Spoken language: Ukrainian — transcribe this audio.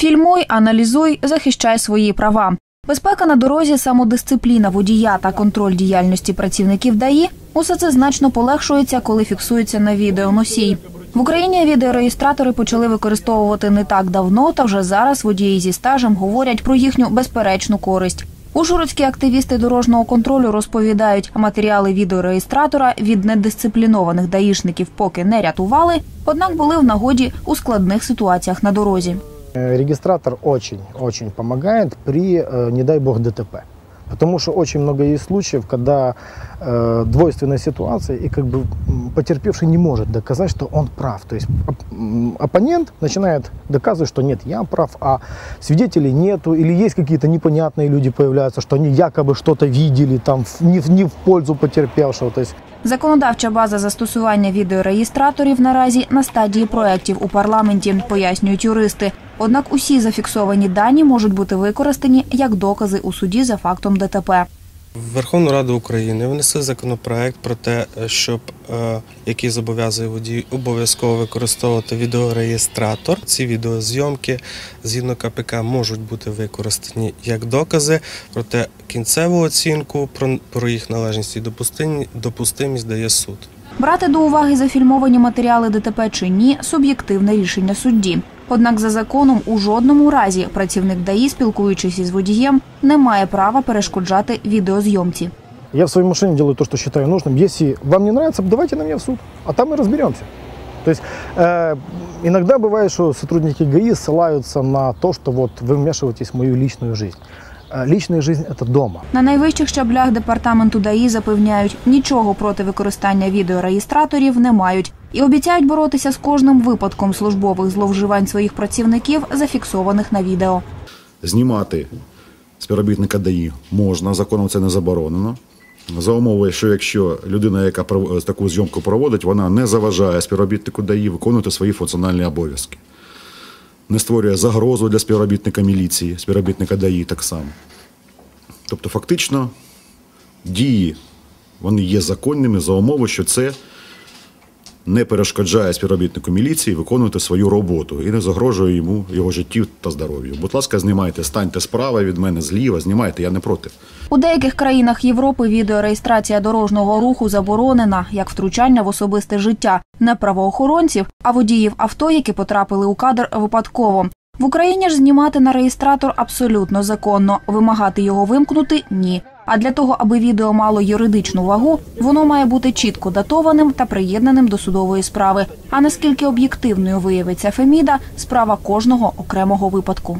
Фільмуй, аналізуй, захищай свої права. Безпека на дорозі, самодисципліна водія та контроль діяльності працівників ДАІ – усе це значно полегшується, коли фіксується на відеоносій. В Україні відеореєстратори почали використовувати не так давно, та вже зараз водії зі стажем говорять про їхню безперечну користь. Ужгородські активісти дорожнього контролю розповідають, матеріали відеореєстратора від недисциплінованих даїшників поки не рятували, однак були в нагоді у складних ситуаціях на дорозі. Э, Регистратор очень-очень помогает при, э, не дай бог, ДТП. Потому что очень много есть случаев, когда э, двойственная ситуация, и как бы потерпевший не может доказать, что он прав. То есть оппонент начинает доказывать, что нет, я прав, а свидетелей нету, или есть какие-то непонятные люди появляются, что они якобы что-то видели там не, не в пользу потерпевшего. То есть Законодавча база застосування відеореєстраторів наразі на стадії проєктів у парламенті, пояснюють юристи. Однак усі зафіксовані дані можуть бути використані як докази у суді за фактом ДТП. Верховну Раду України внесли законопроект про те, щоб е, який зобов'язує водій обов'язково використовувати відеореєстратор. Ці відеозйомки згідно КПК можуть бути використані як докази, проте кінцеву оцінку про, про їх належність і допустимі- допустимість дає суд. Брати до уваги зафільмовані матеріали ДТП чи ні суб'єктивне рішення судді. Однак за законом у жодному разі працівник ДАІ, спілкуючись із водієм, не має права перешкоджати відеозйомці. я в своей машине делаю то, что считаю нужным. Если вам не нравится, давайте на меня в суд, а там мы разберемся. То есть э, иногда бывает, что сотрудники ГАИ ссылаются на то, что вот вы вмешиваетесь в мою личную жизнь. Э, личная жизнь – это дома. На найвищих щаблях департаменту ДАІ запевняють, нічого проти використання відеореєстраторів не мають і обіцяють боротися з кожним випадком службових зловживань своїх працівників, зафіксованих на відео. знімати співробітника ДАІ можна, законом це не заборонено. За умови, що якщо людина, яка таку зйомку проводить, вона не заважає співробітнику ДАІ виконувати свої функціональні обов'язки, не створює загрозу для співробітника міліції, співробітника ДАІ так само. Тобто, фактично, дії вони є законними за умови, що це не перешкоджає співробітнику міліції виконувати свою роботу і не загрожує йому його життю та здоров'ю. Будь ласка, знімайте, станьте справа від мене зліва, знімайте, я не проти. У деяких країнах Європи відеореєстрація дорожнього руху заборонена як втручання в особисте життя не правоохоронців, а водіїв авто, які потрапили у кадр випадково. В Україні ж знімати на реєстратор абсолютно законно, вимагати його вимкнути ні. А для того, аби відео мало юридичну вагу, воно має бути чітко датованим та приєднаним до судової справи. А наскільки об'єктивною виявиться Феміда, справа кожного окремого випадку.